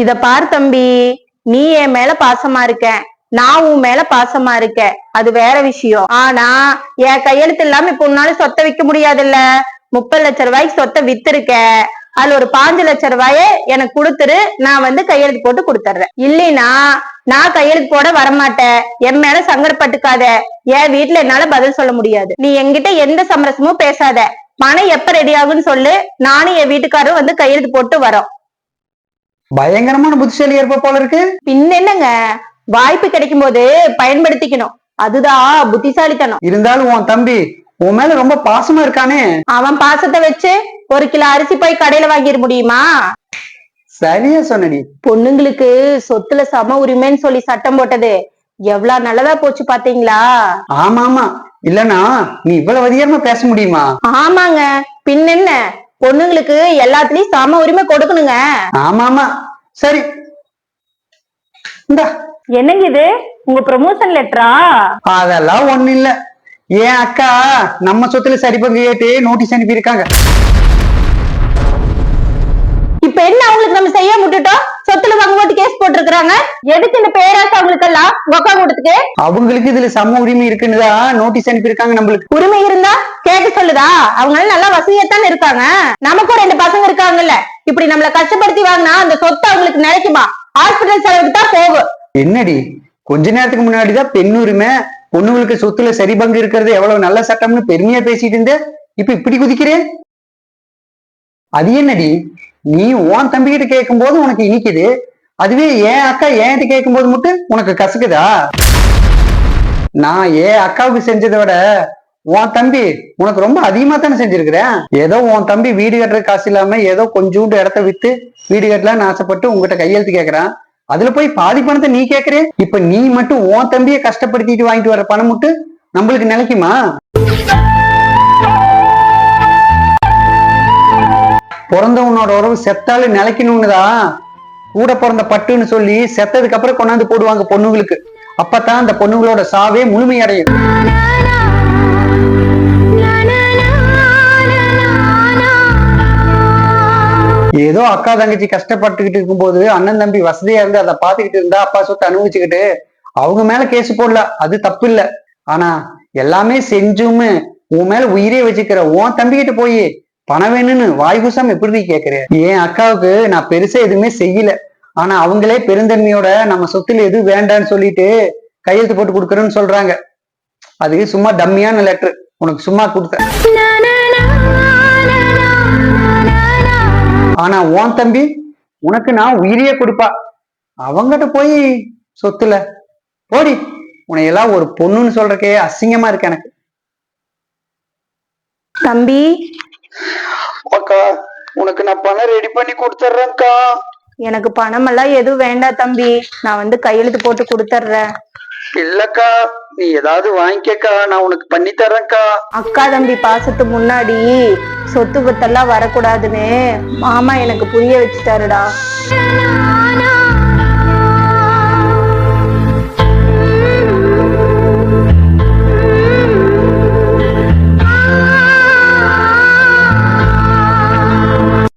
இத பார் தம்பி நீ என் மேல பாசமா இருக்க. நான் உன் மேல பாசமா இருக்கேன் அது வேற விஷயம். ஆனா என் கையெழுத்து இல்லாம இப்ப உன்னால சொத்தை விக்க முடியாதுல்ல? முப்பது லட்ச ரூபாய்க்கு சொத்தை வித்திருக்க. அதுல ஒரு பாஞ்சு லட்ச ரூபாய எனக்கு கொடுத்துரு. நான் வந்து கையெழுத்து போட்டு கொடுத்துட்றேன் இல்லைன்னா நான் கையெழுத்து போட வரமாட்டேன். என் மேல சங்கடப்பட்டுக்காத. என் வீட்டுல என்னால பதில் சொல்ல முடியாது. நீ என்கிட்ட எந்த சமரசமும் பேசாத. பணம் எப்ப ரெடி ஆகுன்னு சொல்லு. நானும் என் வீட்டுக்காரரும் வந்து கையெழுத்து போட்டு வரோம். பயங்கரமான புத்திசாலி இருப்ப போல இருக்கு. பின்ன என்னங்க வாய்ப்பு கிடைக்கும் போது பயன்படுத்திக்கணும். அதுதான் புத்திசாலித்தனம். இருந்தாலும் உன் தம்பி உன் மேல ரொம்ப பாசமா இருக்கானே. அவன் பாசத்தை வச்சு ஒரு கிலோ அரிசி போய் கடையில வாங்கிட முடியுமா? சரியா சொன்னடி பொண்ணுங்களுக்கு சொத்துல சம உரிமைன்னு சொல்லி சட்டம் போட்டது எவ்வளவு நல்லதா போச்சு பாத்தீங்களா ஆமா ஆமா இல்லனா நீ இவ்வளவு அதிகாரமா பேச முடியுமா? ஆமாங்க. பின் என்ன பொண்ணுங்களுக்கு எல்லாத்துலயும் சம உரிமை கொடுக்கணுங்க. ஆமா ஆமா சரி. இந்தா. என்னங்க இது? உங்க ப்ரமோஷன் லெட்டரா அதெல்லாம் ஒண்ணு இல்ல. ஏன் அக்கா நம்ம சொத்துல சரி பங்கு கேட்டு நோட்டீஸ் அனுப்பி இருக்காங்க இப்ப என்ன அவங்களுக்கு நம்ம செய்ய விட்டுட்டோம்? சொத்துல வாங்க போட்டு கேஸ் போட்டிருக்காங்க எதுக்கு இந்த பேராசை அவங்களுக்கு எல்லாம் உக்கா கொடுத்துட்டு அவங்களுக்கு இதுல சம உரிமை இருக்குன்னு தான் நோட்டீஸ் அனுப்பி இருக்காங்க நம்மளுக்கு. உரிமை இருந்தா கேட்க அவங்க நல்லா வசதியாத்தானே இருக்காங்க. நமக்கும் ரெண்டு பசங்க இருக்காங்கல்ல. இப்படி நம்மள கஷ்டப்படுத்தி வாங்கினா அந்த சொத்து அவங்களுக்கு நினைக்குமா ஹாஸ்பிட்டல் செலவுக்கு தான் போகும். என்னடி? கொஞ்ச நேரத்துக்கு முன்னாடிதான் பெண் உரிமை பொண்ணுங்களுக்கு சொத்துல சரி பங்கு இருக்கிறது எவ்வளவு நல்ல சட்டம்னு பெருமையா பேசிட்டு இருந்த? இப்ப இப்படி குதிக்கிறேன்? அது என்னடி? நீ உன் தம்பிகிட்ட கேட்கும் போது உனக்கு இனிக்குது. அதுவே என் அக்கா என்கிட்ட கேட்கும் போது மட்டும் உனக்கு கசக்குதா? நான் ஏன் அக்காவுக்கு செஞ்சதை விட உன் தம்பி உனக்கு ரொம்ப அதிகமா தானே செஞ்சிருக்கிறேன் ஏதோ உன் தம்பி வீடு கட்டுற காசு இல்லாம ஏதோ கொஞ்சோண்டு இடத்த வித்து வீடு கட்டலாம்னு ஆசைப்பட்டு உங்ககிட்ட கையெழுத்து கேட்கறான் அதுல போய் பாதி பணத்தை நீ கேக்குற. இப்ப நீ மட்டும் உன் தம்பியை கஷ்டப்படுத்திட்டு வாங்கிட்டு வர பணம் மட்டும் நம்மளுக்கு நிலைக்குமா? பிறந்தவனோட உறவு செத்தாலும் நிலைக்கணும்னுதான் கூட பிறந்த பட்டுன்னு சொல்லி செத்ததுக்கு அப்புறம் கொண்டாந்து போடுவாங்க பொண்ணுங்களுக்கு. அப்பதான் அந்த பொண்ணுங்களோட சாவே முழுமையடையும். ஏதோ அக்கா தங்கச்சி கஷ்டப்பட்டுக்கிட்டு இருக்கும்போது அண்ணன் தம்பி வசதியா இருந்து அதை பாத்துக்கிட்டு இருந்தா அப்பா சொத்து அனுபவிச்சுக்கிட்டு அவங்க மேல கேஸ் போடல. அது தப்பு இல்ல ஆனா எல்லாமே செஞ்சும் உன் மேல உயிரே வச்சுக்கிற உன் தம்பிக்கிட்ட போய் பணம் வேணும்னு வாய் எப்படி கேக்குற? என் அக்காவுக்கு நான் பெருசா எதுவுமே செய்யல. ஆனா அவங்களே பெருந்தன்மையோட நம்ம சொத்துல எதுவும் வேண்டான்னு சொல்லிட்டு கையெழுத்து போட்டு கொடுக்குறேன்னு சொல்றாங்க. அது சும்மா டம்மியான லெட்டர் உனக்கு சும்மா கொடுத்தேன். ஆனா உன் தம்பி உனக்கு நான் உயிரியே கொடுப்பா. அவங்கிட்ட போய் சொத்துல. போடி உன்னை எல்லாம் ஒரு பொண்ணுன்னு சொல்றக்கே அசிங்கமா இருக்கு எனக்கு. தம்பி. அக்கா உனக்கு நான் பணம் ரெடி பண்ணி கொடுத்துட்றேன்க்கா. எனக்கு பணம் எல்லாம் எதுவும் வேண்டாம் தம்பி. நான் வந்து கையெழுத்து போட்டு கொடுத்துட்றேன். இல்லக்கா நீ ஏதாவது வாங்கிக்கக்கா நான் உனக்கு பண்ணி தர்றேன்க்கா அக்கா தம்பி பாசத்து முன்னாடி சொத்து பத்தெல்லாம் வரக்கூடாதுன்னு மாமா எனக்கு புரிய வச்சுட்டாருடா.